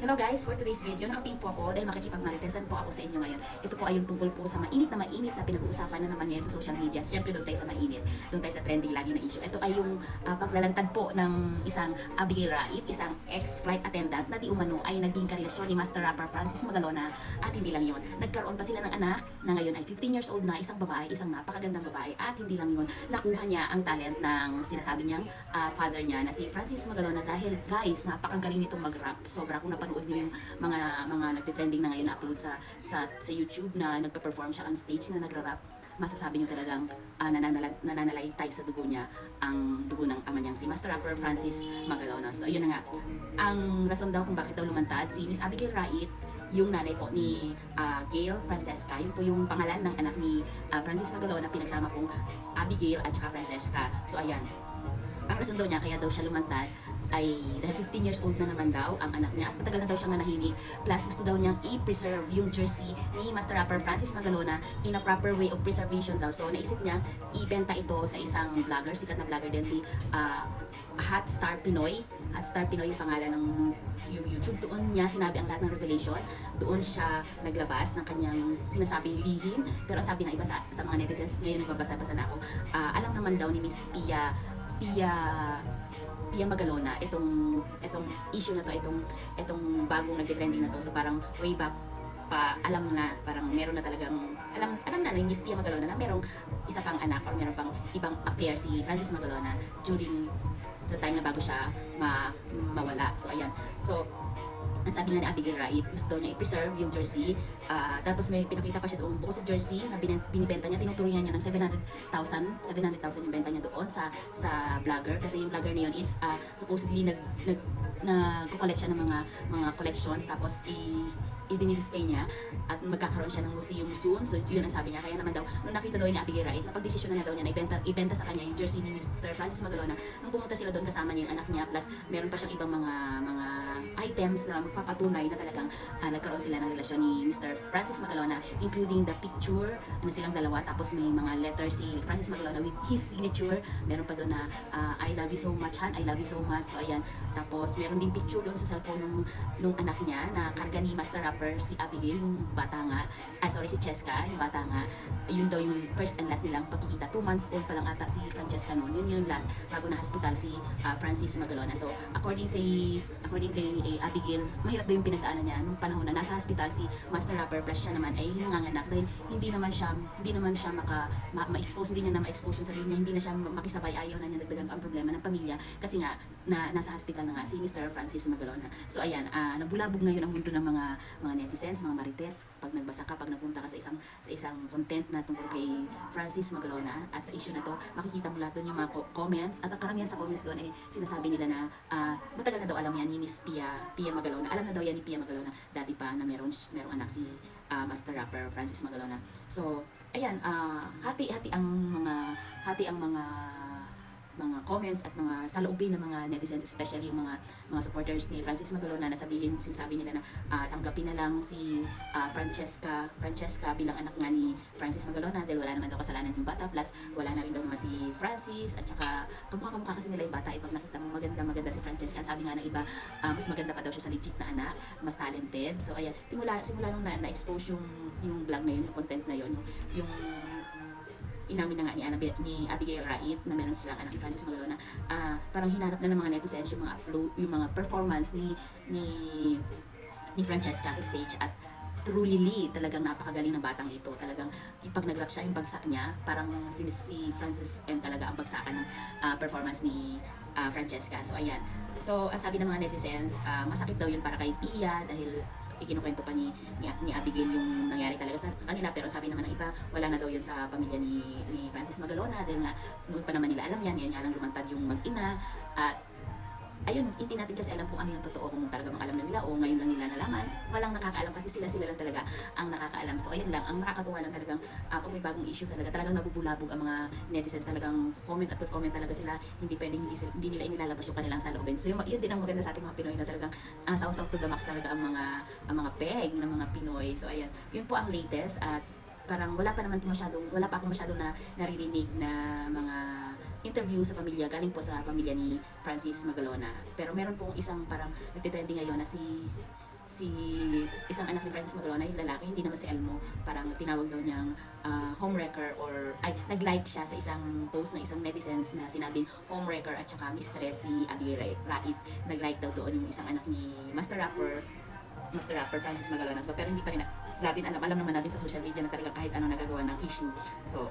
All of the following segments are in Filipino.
Hello guys, for today's video, nakapin po ako dahil makikipagmaritesan po ako sa inyo ngayon. Ito po ay yung tungkol po sa mainit na mainit na pinag-uusapan na naman ngayon sa social media. Siyempre doon tayo sa mainit, doon tayo sa trending lagi na issue. Ito ay yung ah, paglalantad po ng isang Abigail Rait, isang ex-flight attendant na di umano ay naging karelasyon ni Master Rapper Francis Magalona at hindi lang yun. Nagkaroon pa sila ng anak na ngayon ay 15 years old na, isang babae, isang napakagandang babae at hindi lang yun, nakuha niya ang talent ng sinasabi niyang ah, father niya na si Francis Magalona dahil guys, napakagaling nitong mag-rap. Sobra kung napanood niyo yung mga mga nagte-trending na ngayon na upload sa sa sa YouTube na nagpe-perform siya on stage na nagra-rap masasabi niyo talagang uh, nananala, nananalaytay sa dugo niya ang dugo ng ama niyang si Master Rapper Francis Magalona. So ayun na nga, ang rason daw kung bakit daw lumantad si Miss Abigail Rait yung nanay po ni ah, Gail Francesca, yun po yung pangalan ng anak ni ah, Francis Magalona, pinagsama pong Abigail at saka Francesca. So ayan, ang rason daw niya kaya daw siya lumantad ay dahil 15 years old na naman daw ang anak niya. At matagal na daw siyang nanahimik plus gusto daw niyang i-preserve yung jersey ni Master Rapper Francis Magalona in a proper way of preservation daw. So naisip niya ibenta ito sa isang vlogger sikat na vlogger din si ah, Hot Star Pinoy. Hot Star Pinoy yung pangalan ng yung YouTube. Doon niya sinabi ang lahat ng revelation. Doon siya naglabas ng kanyang sinasabing lihim. Pero ang sabi ng iba sa, sa mga netizens ngayon nagbabasa-basa na ako ah, alam naman daw ni Miss Pia Pia Pia Magalona itong itong issue na to itong itong bagong nagte-trending na to. So parang way back pa alam na parang meron na talagang alam alam na ni Miss Pia Magalona na merong isa pang anak or meron pang ibang affair si Francis Magalona during the time na bago siya ma mawala. So ayan. So ang sabi nga ni Abigail Wright, gusto niya i-preserve yung jersey. Ah, tapos may pinakita pa siya doon bukod sa jersey na bin- binibenta niya, tinuturingan niya ng 700,000. 700,000 yung benta niya doon sa sa vlogger. Kasi yung vlogger na yun is ah, supposedly nag, nag, nagko-collect siya ng mga mga collections tapos i i-display niya at magkakaroon siya ng museum soon. So, yun ang sabi niya. Kaya naman daw, nung nakita daw niya Abigail Wright, napag-desisyon na, na daw niya na ibenta, ibenta sa kanya yung jersey ni Mr. Francis Magalona. Nung pumunta sila doon kasama niya yung anak niya, plus meron pa siyang ibang mga mga items na magpapatunay na talagang ah, nagkaroon sila ng relasyon ni Mr. Francis Magalona, including the picture na silang dalawa, tapos may mga letters si Francis Magalona with his signature. Meron pa doon na ah, I love you so much, Han, I love you so much. So, ayan. Tapos, meron din picture doon sa cellphone nung, nung anak niya na karga ni Master Rapper si Abigail, yung bata nga. Ah, sorry, si Cheska, yung bata nga. Yun daw yung first and last nilang pagkikita. Two months old pa lang ata si Francesca noon. Yun yung last bago na hospital si ah, Francis Magalona. So, according kay according kay eh, Abigail, mahirap daw yung pinagdaanan niya nung panahon na nasa hospital si Master Rapper plus siya naman ay nanganganak dahil hindi naman siya hindi naman siya maka ma- ma-expose hindi niya na ma-expose yung sarili niya hindi na siya makisabay ayaw na niya dagdagan ang problema ng pamilya kasi nga na nasa hospital na nga si Mr. Francis Magalona. So ayan, ah, nabulabog ngayon ang mundo ng mga mga netizens, mga marites pag nagbasa ka, pag napunta ka sa isang sa isang content na tungkol kay Francis Magalona at sa issue na to, makikita mo lahat doon yung mga co- comments at ang karamihan sa comments doon ay sinasabi nila na ah, matagal na daw alam yan ni Miss Pia Pia Magalona. Alam na daw yan ni Pia Magalona dati pa na meron merong anak si ah, Master Rapper Francis Magalona. So, ayan, ah, hati-hati ang mga hati ang mga mga comments at mga saloobin ng mga netizens, especially yung mga mga supporters ni Francis Magalona na sabihin, sinasabi nila na ah, tanggapin na lang si ah, Francesca Francesca bilang anak nga ni Francis Magalona dahil wala naman daw kasalanan yung bata plus. Wala na rin daw si Francis at saka kamukha-kamukha kasi nila yung bata. Eh, pag nakita mo maganda maganda si Francesca. Sabi nga ng iba ah, mas maganda pa daw siya sa legit na anak mas talented. So ayan simula simula nung na, na-expose yung yung vlog na yun yung content na yun yung, yung inamin na nga ni, Annabel, ni Abigail Rait na meron silang anak ni Francis Magalona, ah parang hinanap na ng mga netizens yung mga upload, yung mga performance ni ni ni Francesca sa stage at truly Lee, talagang napakagaling ng batang ito. Talagang pag nag-rap siya, yung bagsak niya, parang si, si Francis M talaga ang bagsakan ng ah, performance ni ah, Francesca. So ayan. So ang sabi ng mga netizens, ah, masakit daw yun para kay Pia dahil ikinukwento pa ni, ni, ni Abigail yung nangyari talaga sa, kanila. Pero sabi naman ng iba wala na daw yun sa pamilya ni, ni Francis Magalona dahil nga noon pa naman nila alam yan. Yan nga lang lumantad yung mag-ina. At ayun, hindi natin kasi alam kung ano yung totoo, kung talagang alam na nila o ngayon lang nila nalaman. Walang nakakaalam kasi sila-sila lang talaga ang nakakaalam. So ayun lang, ang nakakatuwa lang talagang uh, pag may bagong issue talaga, talagang nabubulabog ang mga netizens talagang comment at comment talaga sila, hindi pwedeng hindi, hindi nila inilalabas yung kanilang saloobin. So yun, yun din ang maganda sa ating mga Pinoy na talagang uh, sausaw to the max talaga ang mga ang mga peg ng mga Pinoy. So ayan, yun po ang latest at parang wala pa naman masyadong, wala pa akong masyadong na naririnig na mga interview sa pamilya, galing po sa pamilya ni Francis Magalona. Pero meron pong isang parang nagtitrending ngayon na si si isang anak ni Francis Magalona, yung lalaki, hindi naman si Elmo, parang tinawag daw niyang ah, homewrecker or ay nag-like siya sa isang post ng isang netizens na sinabing homewrecker at saka mistress si Abigail Rait. Nag-like daw doon yung isang anak ni Master Rapper Master Rapper Francis Magalona. So pero hindi pa rin na- natin alam, alam naman natin sa social media na talaga kahit ano nagagawa ng issue. So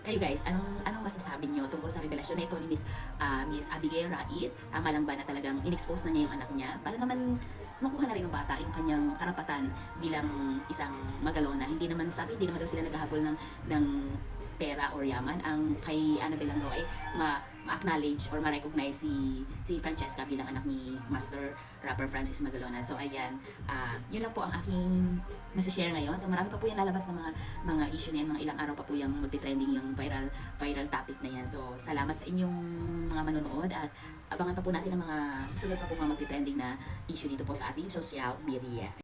kayo guys, anong anong masasabi niyo tungkol sa revelasyon na ito ni Miss ah, Miss Abigail Rait? Tama lang ba na talagang inexpose na niya yung anak niya? Para naman makuha na rin ng bata yung kanyang karapatan bilang isang magalona. Hindi naman sabi, hindi naman daw sila naghahabol ng ng pera or yaman. Ang kay Annabelle lang daw ay ma- ma-acknowledge or ma-recognize si si Francesca bilang anak ni Master Rapper Francis Magalona. So ayan, ah, yun lang po ang aking share ngayon. So marami pa po yung lalabas ng mga mga issue na yan. Mga ilang araw pa po yung magti-trending yung viral viral topic na yan. So salamat sa inyong mga manonood at abangan pa po natin ang mga susunod pa po mga magti-trending na issue dito po sa ating social media.